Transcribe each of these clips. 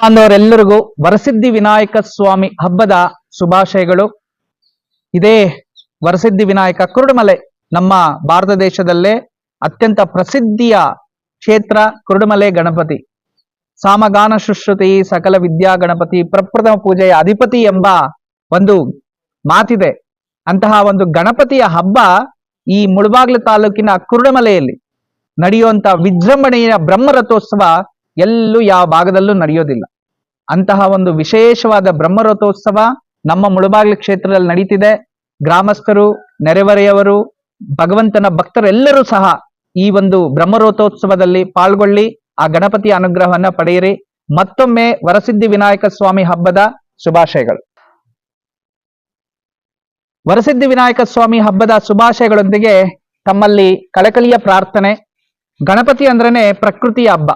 ಬಾಂಧವರೆಲ್ಲರಿಗೂ ವರಸಿದ್ಧಿ ವಿನಾಯಕ ಸ್ವಾಮಿ ಹಬ್ಬದ ಶುಭಾಶಯಗಳು. ಇದೇ ವರಸಿದ್ಧಿ ವಿನಾಯಕ ಕುರುಡುಮಲೆ ನಮ್ಮ ಭಾರತ ದೇಶದಲ್ಲೇ ಅತ್ಯಂತ ಪ್ರಸಿದ್ಧಿಯ ಕ್ಷೇತ್ರ ಕುರುಡುಮಲೆ ಗಣಪತಿ. ಸಾಮಗಾನ ಶುಶ್ರುತಿ ಸಕಲ ವಿದ್ಯಾ ಗಣಪತಿ, ಪ್ರಪ್ರಥಮ ಪೂಜೆಯ ಅಧಿಪತಿ ಎಂಬ ಒಂದು ಮಾತಿದೆ. ಅಂತಹ ಒಂದು ಗಣಪತಿಯ ಹಬ್ಬ ಈ ಮುಳಬಾಗ್ಲು ತಾಲೂಕಿನ ಕುರುಡುಮಲೆಯಲ್ಲಿ ನಡೆಯುವಂತ ವಿಜೃಂಭಣೆಯ ಬ್ರಹ್ಮರಥೋತ್ಸವ ಎಲ್ಲೂ ಯಾವ ಭಾಗದಲ್ಲೂ ನಡೆಯೋದಿಲ್ಲ. ಅಂತಹ ಒಂದು ವಿಶೇಷವಾದ ಬ್ರಹ್ಮರಥೋತ್ಸವ ನಮ್ಮ ಮುಳುಬಾಗಿಲು ಕ್ಷೇತ್ರದಲ್ಲಿ ನಡೀತಿದೆ. ಗ್ರಾಮಸ್ಥರು ನೆರೆವರೆಯವರು ಭಗವಂತನ ಭಕ್ತರೆಲ್ಲರೂ ಸಹ ಈ ಒಂದು ಬ್ರಹ್ಮರಥೋತ್ಸವದಲ್ಲಿ ಪಾಲ್ಗೊಳ್ಳಿ, ಆ ಗಣಪತಿ ಅನುಗ್ರಹವನ್ನ ಪಡೆಯಿರಿ. ಮತ್ತೊಮ್ಮೆ ವರಸಿದ್ಧಿ ವಿನಾಯಕ ಸ್ವಾಮಿ ಹಬ್ಬದ ಶುಭಾಶಯಗಳು. ವರಸಿದ್ಧಿ ವಿನಾಯಕ ಸ್ವಾಮಿ ಹಬ್ಬದ ಶುಭಾಶಯಗಳೊಂದಿಗೆ ತಮ್ಮಲ್ಲಿ ಕಳಕಳಿಯ ಪ್ರಾರ್ಥನೆ, ಗಣಪತಿ ಅಂದ್ರನೇ ಪ್ರಕೃತಿಯ ಹಬ್ಬ.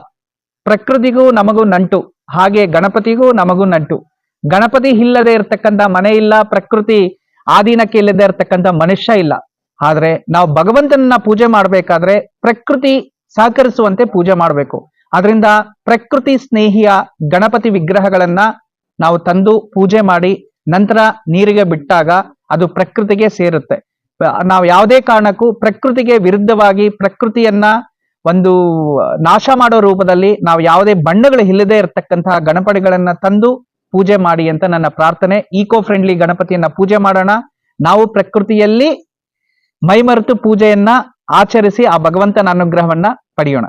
ಪ್ರಕೃತಿಗೂ ನಮಗೂ ನಂಟು. ಹಾಗೆ ಗಣಪತಿಗೂ ನಮಗೂ ನಂಟು. ಗಣಪತಿ ಇಲ್ಲದೆ ಇರತಕ್ಕಂತ ಮನೆ ಇಲ್ಲ, ಪ್ರಕೃತಿ ಆಧೀನಕ್ಕೆ ಇಲ್ಲದೆ ಇರತಕ್ಕಂತ ಮನುಷ್ಯ ಇಲ್ಲ. ಆದ್ರೆ ನಾವು ಭಗವಂತನನ್ನ ಪೂಜೆ ಮಾಡ್ಬೇಕಾದ್ರೆ ಪ್ರಕೃತಿ ಸಹಕರಿಸುವಂತೆ ಪೂಜೆ ಮಾಡಬೇಕು. ಅದರಿಂದ ಪ್ರಕೃತಿ ಸ್ನೇಹಿಯ ಗಣಪತಿ ವಿಗ್ರಹಗಳನ್ನ ನಾವು ತಂದು ಪೂಜೆ ಮಾಡಿ ನಂತರ ನೀರಿಗೆ ಬಿಟ್ಟಾಗ ಅದು ಪ್ರಕೃತಿಗೆ ಸೇರುತ್ತೆ. ನಾವು ಯಾವುದೇ ಕಾರಣಕ್ಕೂ ಪ್ರಕೃತಿಗೆ ವಿರುದ್ಧವಾಗಿ ಪ್ರಕೃತಿಯನ್ನ ಒಂದು ನಾಶ ಮಾಡೋ ರೂಪದಲ್ಲಿ ನಾವು ಯಾವುದೇ ಬಣ್ಣಗಳು ಇಲ್ಲದೆ ಇರತಕ್ಕಂತಹ ಗಣಪತಿಗಳನ್ನ ತಂದು ಪೂಜೆ ಮಾಡಿ ಅಂತ ನನ್ನ ಪ್ರಾರ್ಥನೆ. ಈಕೋ ಫ್ರೆಂಡ್ಲಿ ಗಣಪತಿಯನ್ನ ಪೂಜೆ ಮಾಡೋಣ. ನಾವು ಪ್ರಕೃತಿಯಲ್ಲಿ ಮೈಮರೆತು ಪೂಜೆಯನ್ನ ಆಚರಿಸಿ ಆ ಭಗವಂತನ ಅನುಗ್ರಹವನ್ನ ಪಡೆಯೋಣ.